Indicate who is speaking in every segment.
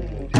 Speaker 1: Thank you.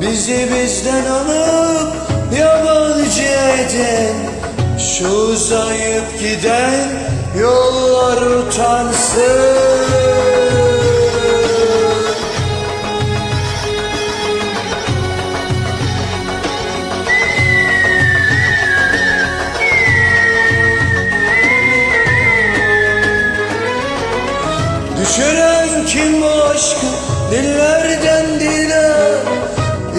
Speaker 1: Bizi bizden alıp yabancı eden Şu uzayıp giden yollar utansın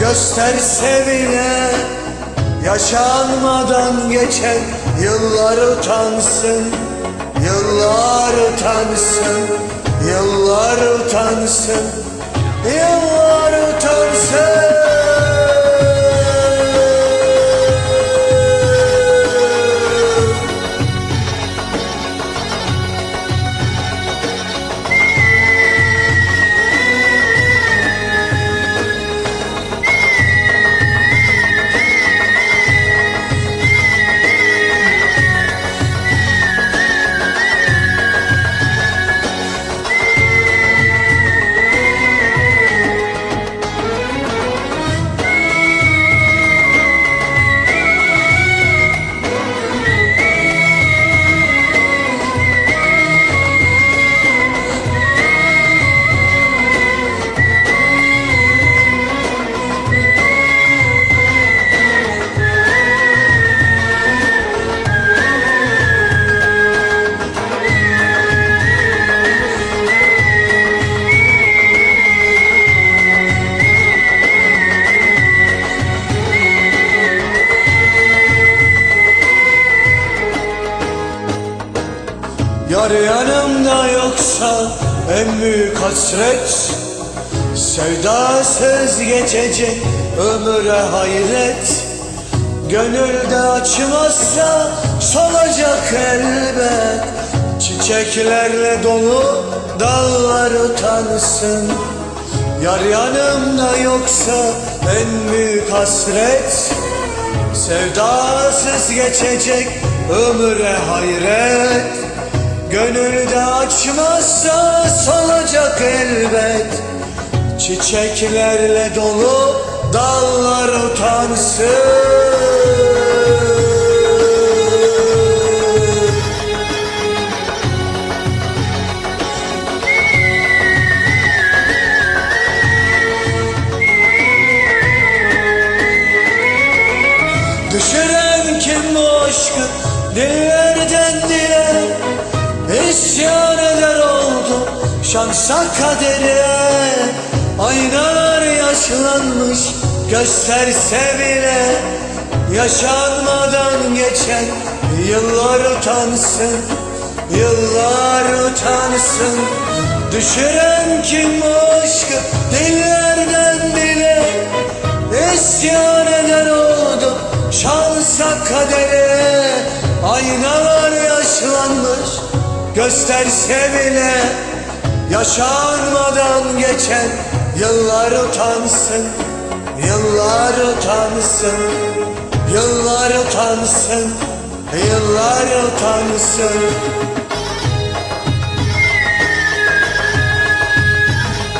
Speaker 1: gösterse bile Yaşanmadan geçen yıllar utansın Yıllar utansın Yıllar utansın Yıllar utansın Yar yanımda yoksa en büyük hasret. Sevdasız geçecek ömüre hayret. Gönülde açmazsa solacak elbet. Çiçeklerle dolu dallar utansın. Yar yanımda yoksa en büyük hasret. Sevdasız geçecek ömüre hayret Gönülde açmazsa solacak elbet. Çiçeklerle dolu dallar utansın. Düşüren kim bu aşkı? Dillerden dile İsyan eder oldu şansa kadere. Aynalar yaşlanmış gösterse bile Yaşanmadan geçen yıllar utansın Yıllar utansın. Düşüren kim bu aşkı dillerden dile? İsyan eder oldu şansa kadere. Aynalar yaşlanmış gösterse bile Yaşanmadan geçen yıllar utansın Yıllar utansın Yıllar utansın Yıllar utansın